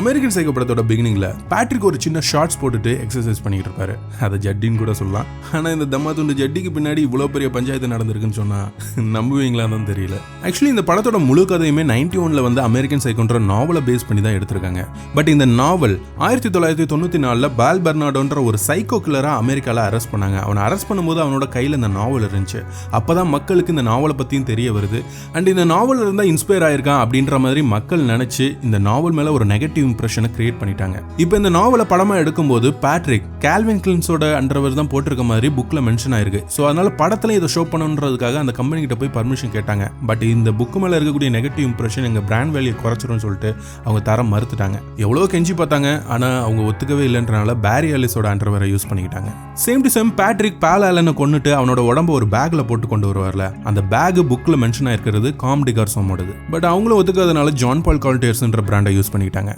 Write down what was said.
American psycho படத்தோட பிகினிங்ல Patrick ஒரு சின்ன ஷார்ட்ஸ் போட்டுட்டு எக்ஸசைஸ் பண்ணிட்டு இருப்பாரு. அதை ஜட்டின்னு கூட சொல்லலாம். ஆனா இந்த தம்மா துண்டு ஜட்டிக்கு பின்னாடி இவ்வளவு பெரிய பஞ்சாயத்து நடந்திருக்குன்னு சொன்னா நம்புவீங்களா தான் தெரியல. ஆக்சுவலி இந்த படத்தோட முழு கதையுமே நைன்டி ஒன்ல வந்து அமெரிக்கன் சைக்கோன்ற நாவலை பேஸ் பண்ணி தான் எடுத்திருக்காங்க. பட் இந்த நாவல் ஆயிரத்தி தொள்ளாயிரத்தி தொண்ணூத்தி நாலுல பால் பெர்னாடோன்ற ஒரு சைக்கோ கில்லரா அமெரிக்கால அரெஸ்ட் பண்ணாங்க. அவனை அரெஸ்ட் பண்ணும்போது அவனோட கையில இந்த நாவல் இருந்துச்சு. அப்பதான் மக்களுக்கு இந்த நாவலை பத்தியும் தெரிய வருது. அண்ட் இந்த நாவல் இருந்தா இன்ஸ்பயர் ஆயிருக்கான் அப்படின்ற மாதிரி மக்கள் நினைச்சு இந்த நாவல் மேல ஒரு நெகட்டிவ் இம்ப்ரெஷனை கிரியேட் பண்ணிட்டாங்க. இப்போ இந்த நாவலை படமா எடுக்கும்போது பேட்ரிக் கேல்வின் கிளின்ஸோட அண்டர்வர் தான் போட்டிருக்க மாதிரி புக்ல மென்ஷன் ஆயிருக்கு. ஸோ அதனால படத்துல இதை ஷோ பண்ணணுன்றதுக்காக அந்த கம்பெனி கிட்ட போய் பர்மிஷன் கேட்டாங்க. பட் இந்த புக்கு மேல இருக்கக்கூடிய நெகட்டிவ் இம்ப்ரெஷன் எங்க பிராண்ட் வேல்யூ குறைச்சிரும்னு சொல்லிட்டு அவங்க தர மறுத்துட்டாங்க. எவ்வளோ கெஞ்சி பார்த்தாங்க. ஆனா அவங்க ஒத்துக்கவே இல்லைன்றனால பேரி ஆலிஸோட அண்டர்வரை யூஸ் பண்ணிக்கிட்டாங்க. Same to same Patrick Bale ஆலனை கொண்டுட்டு அவனோட உடம்ப ஒரு பேக்ல போட்டு கொண்டு வருவார்ல. அந்த பேக் புக்ல மென்ஷன் ஆயிருக்கிறது காம் டிகார்சோமோடது பட் அவங்களும் ஒத்துக்காதனால ஜான் பால் கால்டேர்ஸ்ன்ற பிராண்டை யூஸ் பண்ணிக்கிட்டாங்க.